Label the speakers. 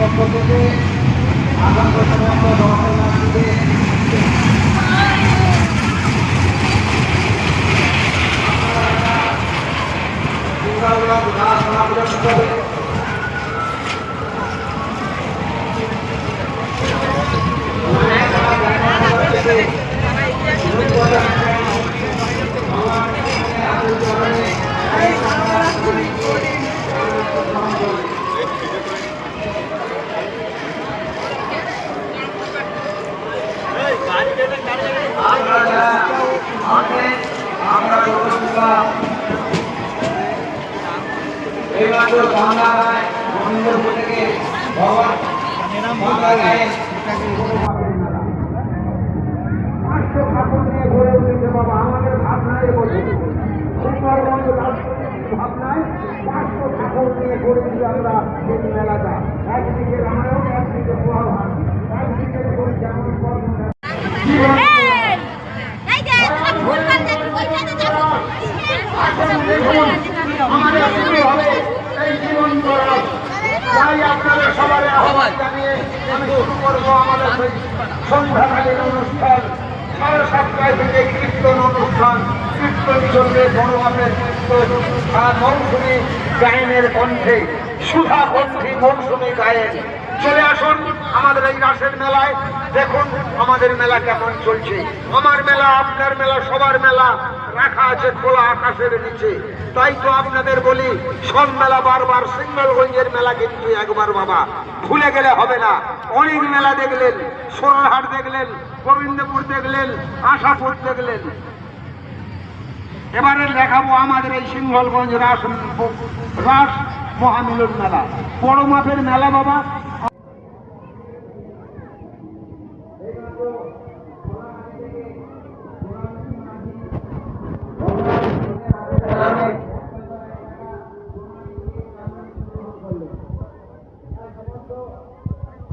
Speaker 1: পক্ষ থেকে আগাম সমস্ত দর্শনার্থীদের সিঙ্গালগঞ্জ রাস সমাপন করে আমরা আগে আমরা করছিলাম এইমাত্র থেকে ভগবান বাংলা ঠাকুর নিয়ে গড়ে উঠেছে বাবা আমাদের ভাবনায় সুন্দরবঙ্গ রাষ্ট্রপতির ভাবনায় পাঁচশো ঠাকুর নিয়ে গড়ে উঠে আমরা এই মেলাটা। একদিকে রামায়ণ একদিকে মহাভারত। একদিকে যেমন কর্ম। আমাদের হবে। সবার জানিয়ে আমাদের অনুষ্ঠান। সাড়ে সাতটায় থেকে কীর্তন অনুষ্ঠান। কীর্তন কীর্তন। মৌসুমী কণ্ঠে গায়েন। চলে আসুন আমাদের এই রাসের মেলায়। দেখুন আমাদের মেলা কেমন চলছে। আমার মেলা, আপনার মেলা, সবার মেলা। রাখা আছে খোলা আকাশের নিচে। তাই তো আপনাদের বলি সন্ধ্যালা বারবার সিঙ্গলগঞ্জের মেলা কিন্তু একবার বাবা। ভুলে গেলে হবে না। অনেক মেলা দেখলেন, সোনারহাট দেখলেন, গোবিন্দপুর দেখলেন, আশাপুর দেখলেন। এবারে দেখাবো আমাদের এই সিঙ্গলগঞ্জ রাস রাস মহামিলন মেলা। বড় মাপের মেলা বাবা।